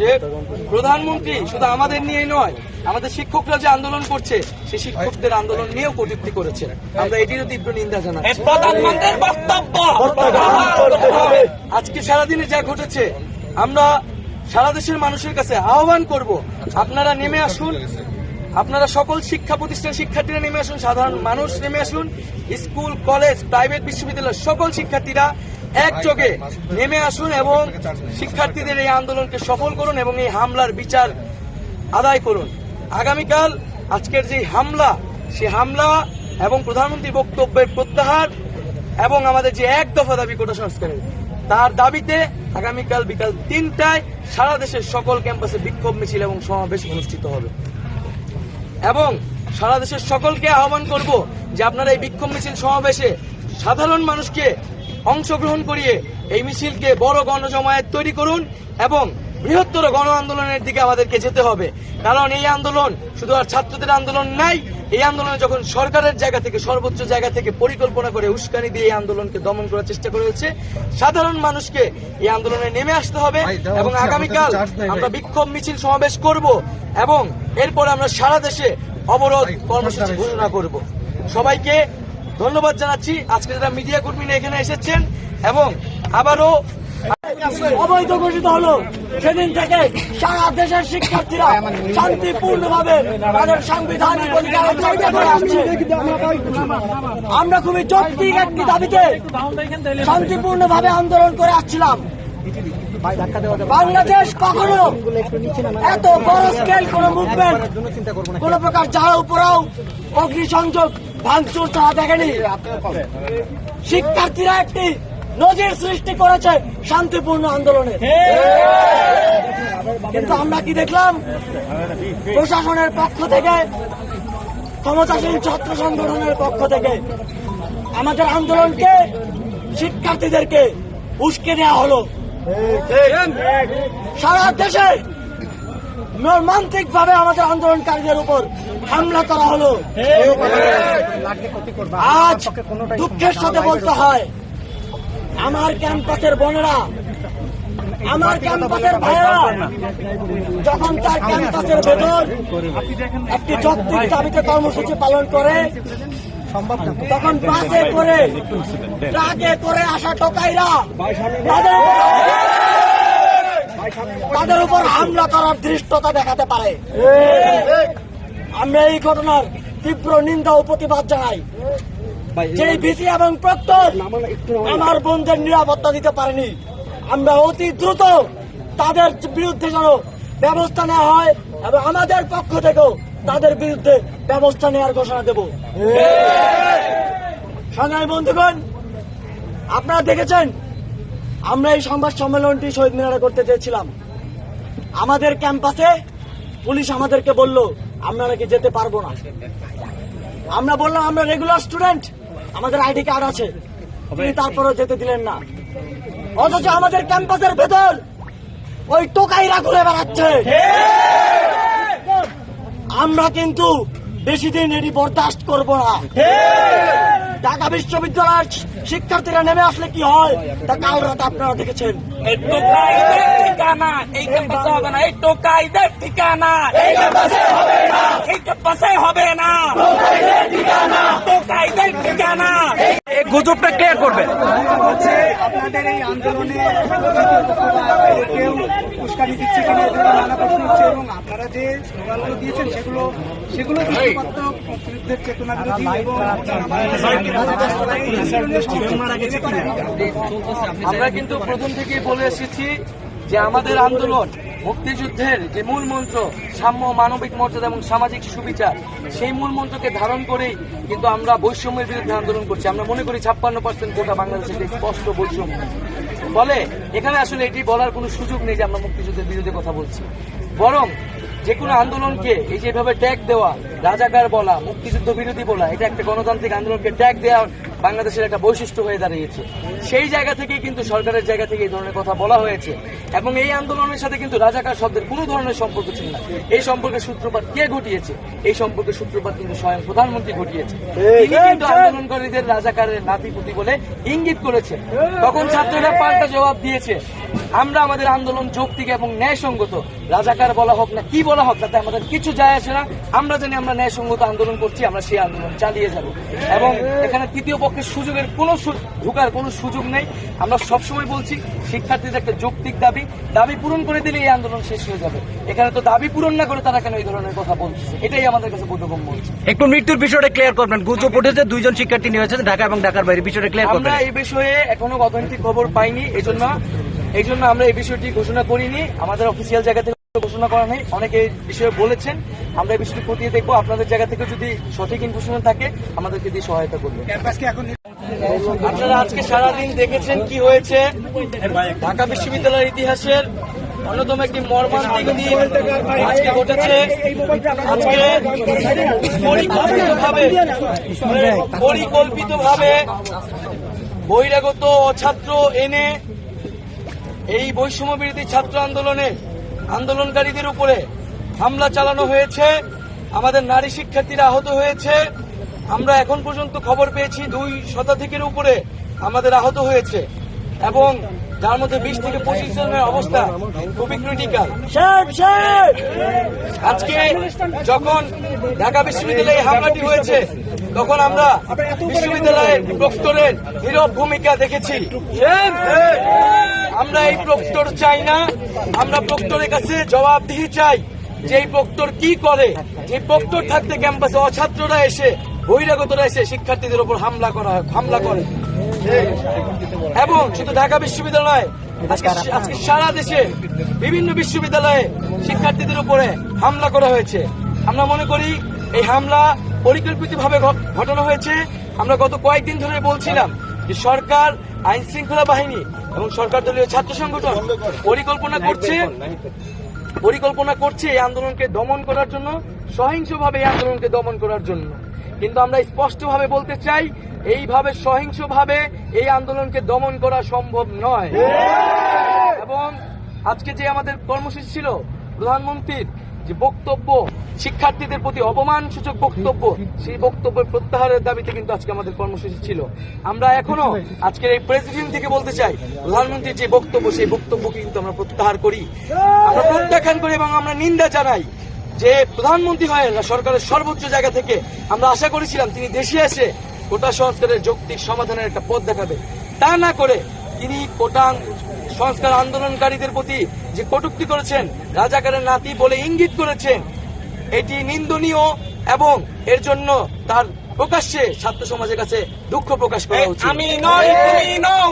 যে প্রধানমন্ত্রী শুধু আমাদের নিয়ে নয় আমাদের শিক্ষকরা যে আন্দোলন করছে সেই শিক্ষকদের আন্দোলন নিয়েও কটূক্তি করেছে আমরা এটিরও তীব্র নিন্দা জানাচ্ছি। আজকে সারাদিনে যা ঘটেছে আমরা সারা দেশের মানুষের কাছে আহ্বান করব আপনারা নেমে আসুন। আপনারা সকল শিক্ষা প্রতিষ্ঠান শিক্ষার্থীরা নেমে আসুন সাধারণ মানুষ নেমে আসুন। স্কুল কলেজ প্রাইভেট বিশ্ববিদ্যালয়ের সকল শিক্ষার্থীরা একযোগে নেমে আসুন এবং শিক্ষার্থীদের এই আন্দোলনকে সফল করুন এবং এই হামলার বিচার আদায় করুন। আগামীকাল আজকের যে হামলা সেই হামলা এবং প্রধানমন্ত্রী বক্তব্যের প্রত্যাহার এবং আমাদের যে এক দফা দাবি কোটা সংস্কারের, তার দাবিতে আগামীকাল বিকাল তিনটায় সারা দেশের সকল ক্যাম্পাসে বিক্ষোভ মিছিল এবং সমাবেশ অনুষ্ঠিত হবে। এবং সারা দেশের সকলকে আহ্বান করব যে আপনারা এই বিক্ষোভ মিছিল সমাবেশে সাধারণ মানুষকে অংশগ্রহণ করিয়ে এই মিছিলকে বড় গণজমায়েত তৈরি করুন এবং বৃহত্তর গণ আন্দোলনের দিকে আমাদেরকে যেতে হবে। কারণ এই আন্দোলন শুধু আর ছাত্রদের আন্দোলন নাই এই আন্দোলনে যখন সরকারের জায়গা থেকে সর্বোচ্চ জায়গা থেকে পরিকল্পনা করে উস্কানি দিয়ে এই আন্দোলনকে দমন করার চেষ্টা করা হচ্ছে সাধারণ মানুষকে এই আন্দোলনে নেমে আসতে হবে এবং আগামীকাল আমরা বিক্ষোভ মিছিল সমাবেশ করব এবং এরপর আমরা সারা দেশে অবরোধ কর্মসূচি ঘোষণা করব। সবাইকে ধন্যবাদ জানাচ্ছি। আজকে যারা মিডিয়া কর্মীরা এখানে এসেছেন এবং আবারও অবৈধ ঘোষিত হলো। সেদিন থেকে সারা দেশের শিক্ষার্থীরা শান্তিপূর্ণভাবে তাদের সাংবিধানিক অধিকার করে আসছে। আমরা খুবই যৌক্তিক একটি দাবিতে শান্তিপূর্ণভাবে আন্দোলন করে আসছিলাম। বাংলাদেশ কখনো এত বড় স্কেল কোন মুভমেন্ট কোন প্রকার জ্বালাও পোড়াও অগ্নিসংযোগ ভাঙচুর ছাড়া দেখেনি। শিক্ষার্থীরা একটি নজির সৃষ্টি করেছে শান্তিপূর্ণ আন্দোলনে। কিন্তু আমরা কি দেখলাম? প্রশাসনের পক্ষ থেকে, ক্ষমতাসীন ছাত্র সংগঠনের পক্ষ থেকে আমাদের আন্দোলনকে শিক্ষার্থীদেরকে উস্কে দেওয়া হলো। সারা দেশে মর্মান্তিক ভাবে আমাদের আন্দোলনকারীদের উপর হামলা করা হলো। আজ দুঃখের সাথে বলতে হয় আমার ক্যাম্পাসের বোনেরা আমার ক্যাম্পাসের ভাইয়েরা যখন তার ক্যাম্পাসের ভেতর একটি যৌক্তিক দাবিতে কর্মসূচি পালন করে তখন বাসে করে ট্রাকে করে আসা টোকাইরা তাদের উপর- হামলা করার দৃষ্টতা দেখাতে পারে। আমরা এই ঘটনার তীব্র নিন্দা ও প্রতিবাদ জানাই। যে ভিসি এবং প্রক্টর আমার বোনদের নিরাপত্তা দিতে পারেনি। আমরা অতি দ্রুত তাদের বিরুদ্ধে যেন ব্যবস্থা নেওয়া হয় এবং আমাদের পক্ষ থেকেও তাদের বিরুদ্ধে ব্যবস্থা নেওয়ার ঘোষণা দেব। সংগ্রামী বন্ধুগণ আপনারা দেখেছেন আমরা এই সংবাদ সম্মেলনটি শহীদ মিনারে করতে চেয়েছিলাম। আমাদের ক্যাম্পাসে পুলিশ আমাদেরকে বলল আমরা নাকি যেতে পারব না। আমরা বললাম আমরা রেগুলার স্টুডেন্ট আমাদের আইডি কার্ড আছে। তিনি তারপরেও যেতে দিলেন না। অথচ আমাদের ক্যাম্পাসের ভেতর ওই টোকাইরা ঘুরে বেড়াচ্ছে। আমরা কিন্তু বেশি দিন এটি বরদাস্ত করব না। ঢাকা বিশ্ববিদ্যালয়ের শিক্ষার্থীরা নেমে আসলে কি হয়? তা কাল রাতে আপনারা দেখেছেন। এই টোকাইদের ঠিকানা এই ক্যাম্পাসে হবে না এই টোকাইদের ঠিকানা। এই ক্যাম্পাসে হবে না। এই ক্যাম্পাসে হবে না। টোকাইদের ঠিকানা। টোকাইদের ঠিকানা। এই গুজবটা ক্লিয়ার করবেন হচ্ছে আপনাদের এই আন্দোলনে কেউ উস্কানি দিচ্ছে কিনা নানা প্রশ্ন হচ্ছে এবং আপনারা যে স্লোগানগুলো দিয়েছেন সেগুলো সেগুলো আমরা কিন্তু প্রথম থেকেই বলে এসেছি যে আমাদের আন্দোলন মুক্তিযুদ্ধের যে মূল মন্ত্র সাম্য মানবিক মর্যাদা এবং সামাজিক সুবিচার সেই মূল মন্ত্রকে ধারণ করেই কিন্তু আমরা বৈষম্যের বিরুদ্ধে আন্দোলন করছি। আমরা মনে করি ছাপ্পান্ন পার্সেন্ট গোটা বাংলাদেশের স্পষ্ট বৈষম্য। ফলে এখানে আসলে এটি বলার কোনো সুযোগ নেই যে আমরা মুক্তিযুদ্ধের বিরুদ্ধে কথা বলছি। বরং যে কোনো আন্দোলনকে এই যেভাবে ট্যাগ দেওয়া, রাজাকার বলা, মুক্তিযুদ্ধ বিরোধী বলা, এটা একটা গণতান্ত্রিক আন্দোলনকে ট্যাগ দেওয়ার বাংলাদেশের একটা বৈশিষ্ট্য হয়ে দাঁড়িয়েছে। সেই জায়গা থেকে কিন্তু সরকারের জায়গা থেকে এই ধরনের কথা বলা হয়েছে। এবং এই আন্দোলনের সাথে কিন্তু রাজাকার শব্দের কোনো ধরনের সম্পর্ক ছিল না। এই সম্পর্কের সূত্রপাত কে ঘটিয়েছে? এই সম্পর্কের সূত্রপাত কিন্তু স্বয়ং প্রধানমন্ত্রী ঘটিয়েছে। তিনি কিন্তু আন্দোলনকারীদের রাজাকারের নাতিপুতি বলে ইঙ্গিত করেছে। তখন ছাত্ররা পাল্টা জবাব দিয়েছে। আমরা আমাদের আন্দোলন যৌক্তিক এবং ন্যায়সঙ্গত। রাজাকার বলা হোক না কি বলা হোক তাতে আমাদের কিছু যায় আসে না। আমরা জানি আমরা ন্যায়সঙ্গত আন্দোলন করছি আমরা সেই আন্দোলন চালিয়ে যাব। এবং এখানে তৃতীয় পক্ষের সুযোগের কোনো ঢোকার কোনো সুযোগ নেই। আমরা সবসময় বলছি শিক্ষার্থীদের একটা যৌক্তিক দাবি। দাবি পূরণ করে দিলে এই আন্দোলন শেষ হয়ে যাবে। এখানে তো দাবি পূরণ না করে তারা কেন এই ধরনের কথা বলছে? এটাই আমাদের কাছে বোধগম্য হচ্ছে। একটু মৃত্যুর বিষয়টা ক্লিয়ার করবেন। গুজব উঠেছে দুইজন শিক্ষার্থী নিয়ে হয়েছে ঢাকা এবং ঢাকার বাইরে। বিষয়টা ক্লিয়ার করবেন। আমরা এই বিষয়ে এখনও অথেন্টিক খবর পাইনি এই জন্য এই জন্য আমরা এই বিষয়টি ঘোষণা করিনি। আমাদের অফিসিয়াল জায়গা থেকে ঘোষণা করা নেই। অনেকে এই বিষয়ে বলেছেন। আমরা এই বিষয়টি খতিয়ে দেখব। আপনাদের জায়গা থেকে যদি সঠিক ইনফরমেশন থাকে আমাদেরকে দিয়ে সহায়তা করবে আপনারা আজকে সারাদিন দেখেছেন কি হয়েছে? ঢাকা বিশ্ববিদ্যালয়ের ইতিহাসের অন্যতম একটি মর্মান্তিক দিন আজকে ঘটেছে। আজকে পরিকল্পিতভাবে পরিকল্পিতভাবে বহিরাগত ছাত্র এনে এই বৈষম্য বিরোধী ছাত্র আন্দোলনে আন্দোলনকারীদের উপরে হামলা চালানো হয়েছে আমাদের নারী শিক্ষার্থীরা আহত হয়েছে। আমরা এখন পর্যন্ত খবর পেয়েছি দুই শতাধিকের উপরে আমাদের আহত হয়েছে এবং যার মধ্যে বিশ থেকে পঁচিশ জনের অবস্থা খুবই ক্রিটিক্যাল আজকে যখন ঢাকা বিশ্ববিদ্যালয়ে হামলাটি হয়েছে তখন আমরা বিশ্ববিদ্যালয়ের প্রক্টরের নীরব ভূমিকা দেখেছি। আমরা এই প্রক্টর চাই না আমরা প্রক্টরের কাছে জবাবদিহি চাই। যে প্রক্টর কি করে, যে প্রক্টর থাকতে ক্যাম্পাসে অছাত্ররা এসে, বহিরাগতরা এসে শিক্ষার্থীদের উপর হামলা করা হামলা করে। এবং শুধু ঢাকা বিশ্ববিদ্যালয় আজকে সারা দেশে বিভিন্ন বিশ্ববিদ্যালয়ে শিক্ষার্থীদের উপরে হামলা করা হয়েছে। আমরা মনে করি, এই হামলা পরিকল্পিতভাবে ঘটানো হয়েছে। আমরা গত কয়েকদিন ধরে বলছিলাম যে সরকার আইন শৃঙ্খলা বাহিনী এবং সরকার দলীয় ছাত্র সংগঠন পরিকল্পনা করছে। পরিকল্পনা করছে এই আন্দোলনকে দমন করার জন্য সহিংসভাবে এই আন্দোলনকে দমন করার জন্য। কিন্তু আমরা স্পষ্টভাবে বলতে চাই এইভাবে সহিংসভাবে এই আন্দোলনকে দমন করা সম্ভব নয়। এবং আজকে যে আমাদের কর্মসূচি ছিল প্রধানমন্ত্রীর যে বক্তব্য, শিক্ষার্থীদের প্রতি অপমান সূচক বক্তব্য, সেই বক্তব্যের প্রত্যাহারের দাবিতে কিন্তু আজকে আমাদের কর্মসূচি ছিল। আমরা এখনও আজকের এই প্রেসিডেন্ট থেকে বলতে চাই, প্রধানমন্ত্রীর যে বক্তব্য, সেই বক্তব্য কিন্তু আমরা প্রত্যাহার করি। আমরা প্রত্যাখ্যান করি এবং আমরা নিন্দা জানাই যে প্রধানমন্ত্রী হয়ে সরকারের সর্বোচ্চ জায়গা থেকে। আমরা আশা করেছিলাম তিনি দেশে এসে কোটা সংস্কারের যৌক্তিক সমাধানের একটা পথ দেখাবে। তা না করে তিনি কোটা সংস্কার আন্দোলনকারীদের প্রতি যে কটুক্তি করেছেন রাজাকারের নাতি বলে ইঙ্গিত করেছেন এটি নিন্দনীয় এবং এর জন্য তার প্রকাশ্যে ছাত্র সমাজের কাছে দুঃখ প্রকাশ করা উচিত। আমি নই তুমি নও।